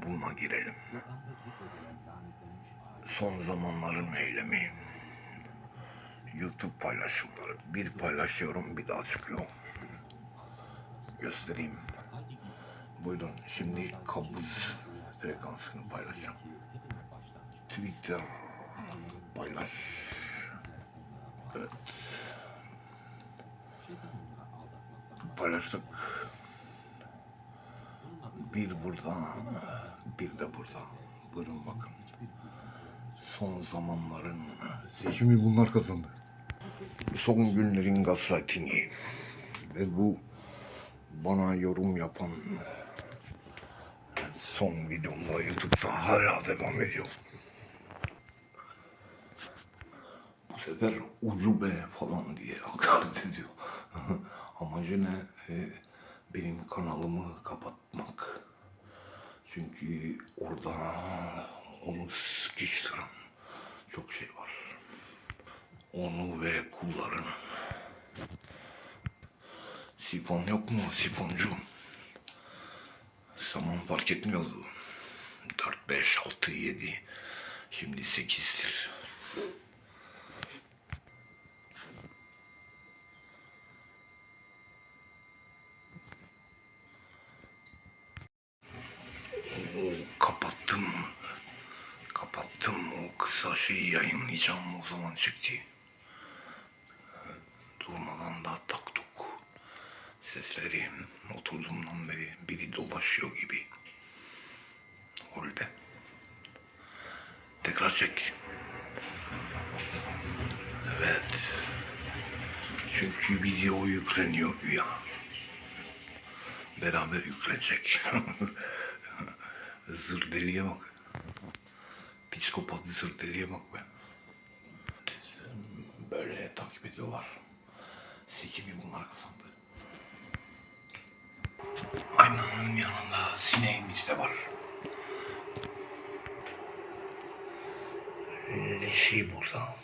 zaman bununla girelim. Son zamanların eylemi. YouTube paylaşımları. Bir paylaşıyorum bir daha çıkıyor. Göstereyim. Buyurun şimdi kabız frekansını paylaşacağım. Twitter paylaş. Evet. Paylaştık. Bir burada, bir de burada. Buyurun bakın. Son zamanların seçimi bunlar kazandı. Son günlerin gaslightini ve bu bana yorum yapan son videomda YouTube'da hala devam ediyor. Bu sefer ucube falan diye hakaret ediyor. Amacı ne? Ee, benim kanalımı. Çünkü orada onu sıkıştıran çok şey var. Onu ve kullarını. Sifon yok mu sifoncu? Zaman fark etmiyordu. 4, 5, 6, 7. Şimdi 8'dir. Oo, kapattım. Kapattım. O kısa şeyi yayınlayacağım o zaman çıktı. Durmadan da taktuk. Sesleri oturduğumdan beri biri dolaşıyor gibi. Holde. Tekrar çek. Evet. Çünkü video yükleniyor güya. Beraber yüklenecek. zır deliye bak. Psikopat zır bak be. Böyle takip ediyorlar. Seçimi bunlar kazandı. Aynanın yanında sineğimiz de var. Leşi burada.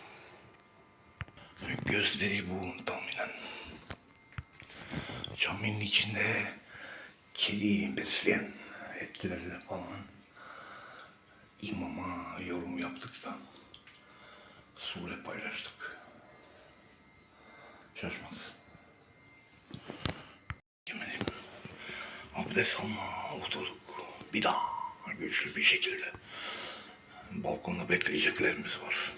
Gözleri bu tahminen. Caminin içinde kedi besleyen etkilerle falan imama yorum yaptık da sure paylaştık. Şaşmaz. Yemedim. Abdest alma oturduk. Bir daha güçlü bir şekilde. Balkonda bekleyeceklerimiz var.